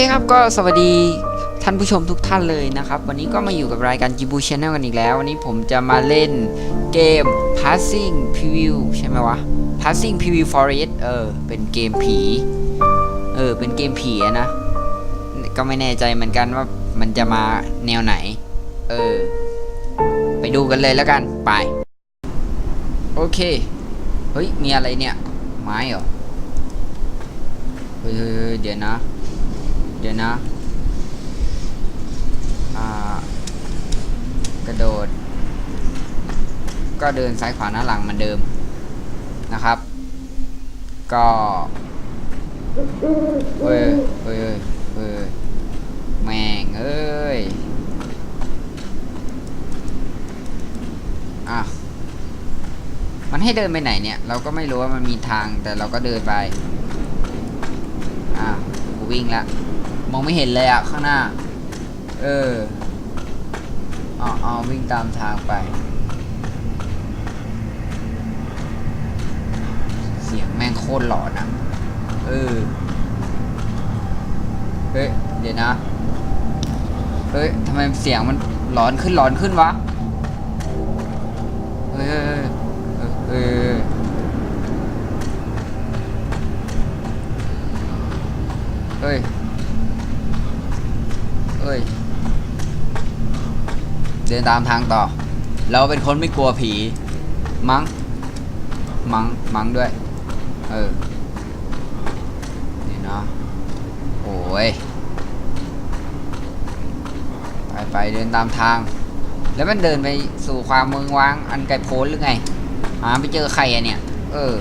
คครับก็สวัสดีท่านผู้ชมทุกท่านเลยนะครับ วันนี้ก็มาอยู่กับรายการ g ิบู Channel กันอีกแล้ว วันนี้ผมจะมาเล่นเกม Passing Preview ใช่ไหมวะ Passing Preview Forest เออ เป็นเกมผี เออ เป็นเกมผีนะ ก็ไม่แน่ใจเหมือนกันว่ามันจะมาแนวไหน เออ ไปดูกันเลยแล้วกัน ไป โอเค เฮ้ย มีอะไรเนี่ย ไม้เหรอ เฮ้ยเฮ้ยเฮ้ยเดี๋ยวนะ เดี๋ยวนะกระโดด ก็เดินซ้ายขวาหน้าหลังเหมือนเดิมนะครับ ก็เฮ้ยเฮ้ยเฮ้ยเฮ้ยแม่งเอ้ยอะมันให้เดินไปไหนเนี่ย เราก็ไม่รู้ว่ามันมีทางแต่เราก็เดินไปอะกูวิ่งละ มองไม่เห็นเลยอะข้างหน้า เอออ๋ออ๋อวิ่งตามทางไป เสียงแม่งโคตรหลอนอะเออ เฮ้ย เดี๋ยวนะ เฮ้ยทำไมเสียงมันหลอนขึ้นหลอนขึ้นวะ เฮ้ยเฮ้ยเฮ้ยเฮ้ย เฮ้ย เฮ้ย เดินตามทางต่อ เราเป็นคนไม่กลัวผีมัง้งมัง้งมั้งด้วย เออนี่เนาะโอ้ยไปไปเดินตามทาง แล้วมันเดินไปสู่ความเมืองว้าง อันไกลโพ้นหรือไงหาไปเจอใครอะเนี่ย เออ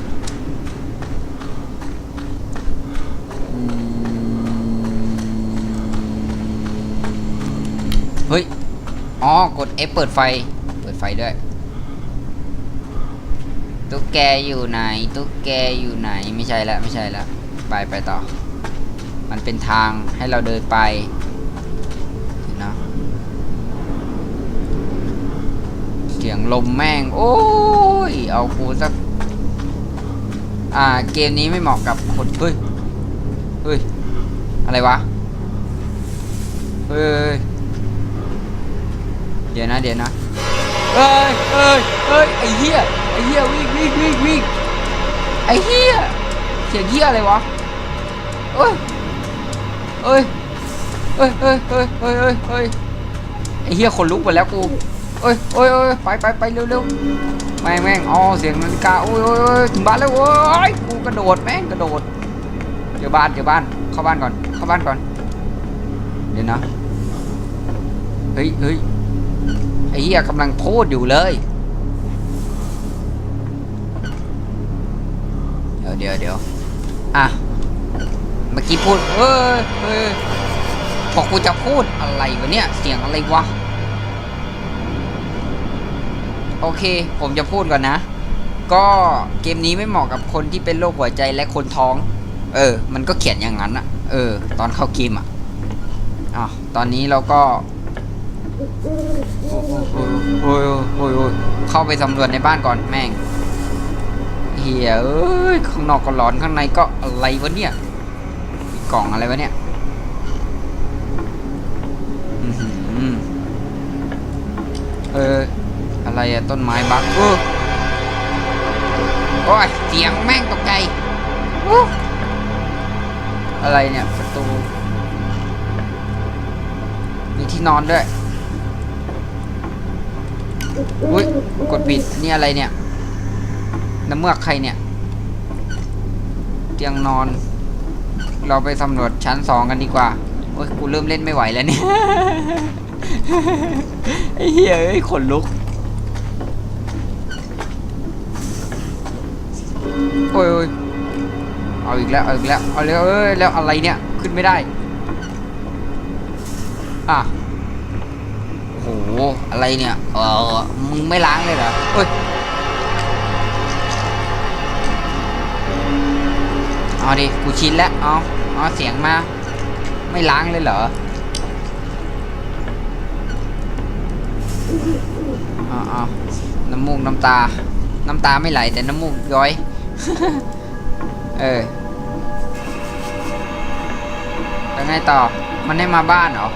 อืมเฮ้ย อ๋อกด F เปิดไฟ เปิดไฟด้วย ตุ๊กแกอยู่ไหน ตุ๊กแกอยู่ไหน ไม่ใช่ละไม่ใช่ละ ไปไปต่อ มันเป็นทางให้เราเดินไปเนนะเสียงลมแม่ง โอ้ย เอากูสัก อ่า เกมนี้ไม่เหมาะกับคนเฮ้ย เฮ้ย อะไรวะ เฮ้ย ดี๋ยวนะเดี๋ยวนะเฮ้ยเฮ้ยเฮ้ยไอ้เหี้ยไอ้เหี้ยวิ่งวิ่งวิ่งวิ่งไอ้เหี้ยเสียงเหี้ยอะไรวะเอ้ยเอ้ยเอ้ยเอ้ยเอ้ยเอ้ยเอ้ยเอ้ยไอ้เหี้ยขนลุกไปแล้วกูเอ้ยเอ้ยเอ้ยไปไปไปเร็วเร็วแม่งแม่งอ๋อเสียงนาฬิกาโอ้ยโอ้ยโอ้ยถึงบ้านแล้วโอ้ยกูกระโดดแม่งกระโดดเดี๋ยวบ้านเดี๋ยวบ้านเข้าบ้านก่อนเข้าบ้านก่อนเดี๋ยวนะเฮ้ยเฮ้ย ไอ้เหี้ยกำลังพูดอยู่เลย เดี๋ยวเดี๋ยวเดี๋ยวอะ เมื่อกี้พูดเอ้ยเอ้ยบอกกูจะพูดอะไรวะเนี่ย เสียงอะไรวะ โอเค ผมจะพูดก่อนนะ ก็เกมนี้ไม่เหมาะกับคนที่เป็นโรคหัวใจและคนท้อง เออ มันก็เขียนอย่างนั้นอะเออ ตอนเข้าเกมอะอะตอนนี้เราก็ โอ้ยโอ้ยโอ้ยโอ้ยเข้าไปสำรวจในบ้านก่อนแม่งเฮียเอ้ยข้างนอกก็ร้อนข้างในก็อะไรวะเนี่ยมีกล่องอะไรวะเนี่ยอือหือเอออะไรอะต้นไม้บักเออโอ้ยเสียงแม่งตกใจอู้อะไรเนี่ยประตูมีที่นอนด้วย อุ้ยกดปิดนี่อะไรเนี่ย น้ำเมือกใครเนี่ย เตียงนอน เราไปสำรวจชั้นสองกันดีกว่าโอ้ยกูเริ่มเล่นไม่ไหวแล้วเนี่ยไอ้เหี้ยเอ้ยขนลุก โอ้ยเอาอีกแล้ว เอาอีกแล้ว เอาแล้วเอ้ยแล้วอะไรเนี่ย ขึ้นไม่ได้ อะ อ้โหอะไรเนี่ย เออมึงไม่ล้างเลยเหรอเฮ้ยเอาดิ กูชินแล้ว เอาเอาเสียงมา ไม่ล้างเลยเหรอเอาเอาน้ำมูกน้ำตา น้ำตาไม่ไหลแต่น้ำมูกย้อย เออแล้วไงต่อ มันให้มาบ้านเหรอ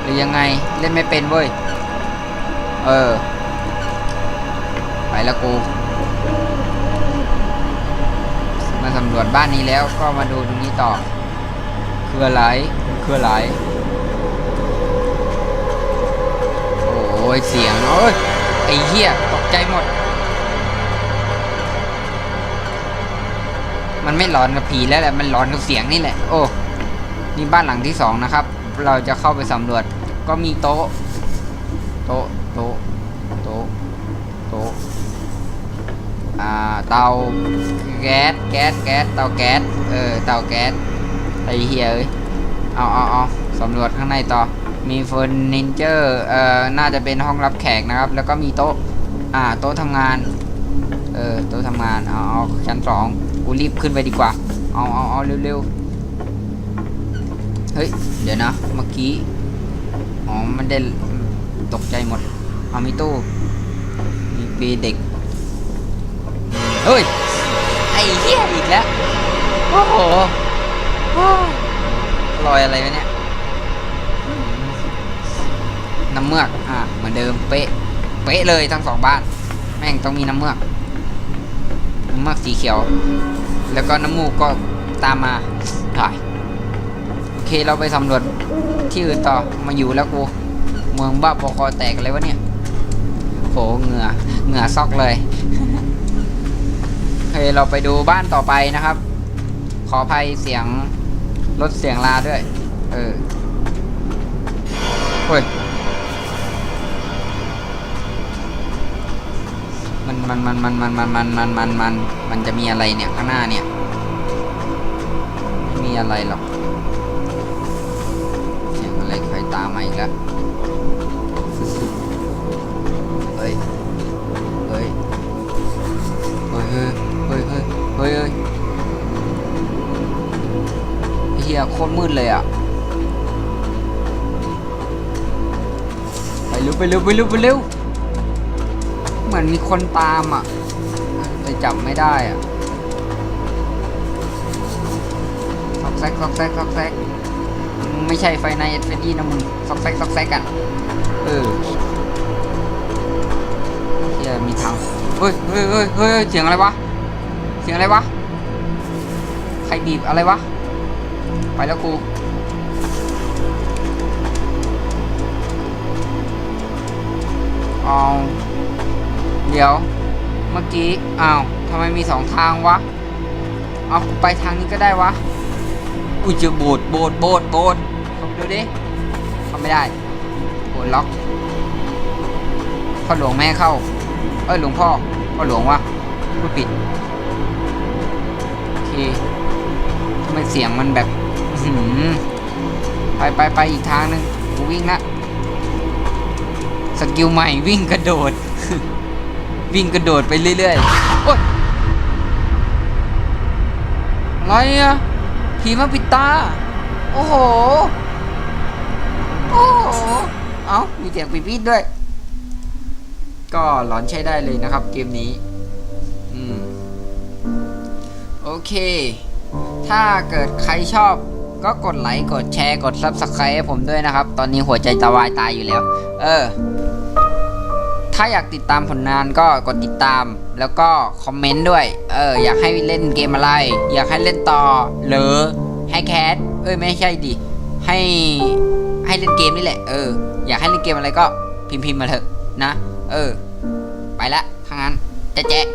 หรือยังไงเล่นไม่เป็นเว้ย เออ ไปล้วกู มาสำรวจบ้านนี้แล้วก็มาดูตรงนี้ต่อ คืออะไร คืออะไร โอ้ยเสียงเอ้ยไอ้เหี้ยตกใจหมด มันไม่ร้อนกับผีแล้วแหละ มันร้อนกับเสียงนี่แหละ โอ้ นี่บ้านหลังที่สองนะครับ เราจะเข้าไปสำรวจ ก็มีโต๊ะ โต๊ะ โต๊ะ โต๊ะ โต๊ะอ่า เตาแก๊ส แก๊ส แก๊ส เตาแก๊ส เออ เตาแก๊ส ไอเหี้ยเอ้ย เอาเอาเอาสำรวจข้างในต่อ มีเฟอร์นิเจอร์ เอ่อ น่าจะเป็นห้องรับแขกนะครับ แล้วก็มีโต๊ะ อ่า โต๊ะทำงาน เออ โต๊ะทำงาน เอาเอาชั้นสองกูรีบขึ้นไปดีกว่า เอาเอาเอาเร็วๆ เฮ้ย เดี๋ยวนะ เมื่อกี้ อ๋อ มันได้ตกใจหมด เอามีตู้ มีปีเด็ก เฮ้ย ไอ้เหี้ยอีกแล้ว โอ้โหลอยอะไรวะเนี่ย น้ำเมือก อ่าเหมือนเดิม เป๊ะ เป๊ะเลยทั้งสองบ้าน แม่งต้องมีน้ำเมือก น้ำเมือกสีเขียว แล้วก็น้ำมูกก็ตามมาถ่าย เคเราไปสำรวจที่อื่นต่อมาอยู่แล้วกูเมืองบ้าปอคอแตกอะไรวะเนี่ยโหเหงื่อเหงื่อซอกเลยโอเคเราไปดูบ้านต่อไปนะครับ ขออภัยเสียงลดเสียงลาด้วย เออเฮ้ยมันมันมันมันมันมันมันมันมันมันมันจะมีอะไรเนี่ยข้างหน้าเนี่ย ไม่มีอะไรหรอกาอีกแล้วเฮ้ย เฮ้ย เฮ้ย เฮ้ย เฮ้ย เฮ้ยเฮียโคตรมืดเลยอะ ไปเร็วไปเร็วไปเร็วไปเร็ว เหมือนมีคนตามอะ แต่จับไม่ได้อะซอกแซกซอกแซกซอกแซก ไม่ใช่ไฟในเอ็ดเฟดี้นะมึงซอกแซกซอกแซกกันเออเฮียมีทางเฮ้ยเฮ้ยเฮ้ยเฮ้ยเสียงอะไรวะเสียงอะไรวะใครบีบอะไรวะไปแล้วกูเอาเดี๋ยว เมื่อกี้อ้าวทำไมมีสองทางวะ เอาไปทางนี้ก็ได้วะ อุ้ยจอโบดโบดโบดโบดดูดิเข้าไม่ได้โบดล็อกพ่อหลวงแม่เข้า เอ้ยหลวงพ่อพ่อหลวงวะพูดผิดโอเคทำไมเสียงมันแบบหือไปไปไปอีกทางหนึ่งกูวิ่งละสกิลใหม่วิ่งกระโดด วิ่งกระโดดไปเรื่อยๆโอ๊ยอะไรอะ ผีมาปิดตา โอ้โห โอ้โห เอ้า มีเสียงปีปีดด้วย ก็หลอนใช้ได้เลยนะครับเกมนี้ อืม โอเค ถ้าเกิดใครชอบก็กดไลค์ กดแชร์ กด Subscribe ให้ผมด้วยนะครับ ตอนนี้หัวใจจะวายตายอยู่แล้ว เออ ถ้าอยากติดตามผลงานก็กดติดตาม แล้วก็คอมเมนต์ด้วย เอออยากให้เล่นเกมอะไร อยากให้เล่นต่อ หรือให้แคสเอ้ยไม่ใช่ดิให้ให้เล่นเกมนี่แหละ เออ อยากให้เล่นเกมอะไรก็พิมพ์พิมพ์มาเถอะนะ เออ ไปละทางนั้นแจ๊ะแจ๊ะ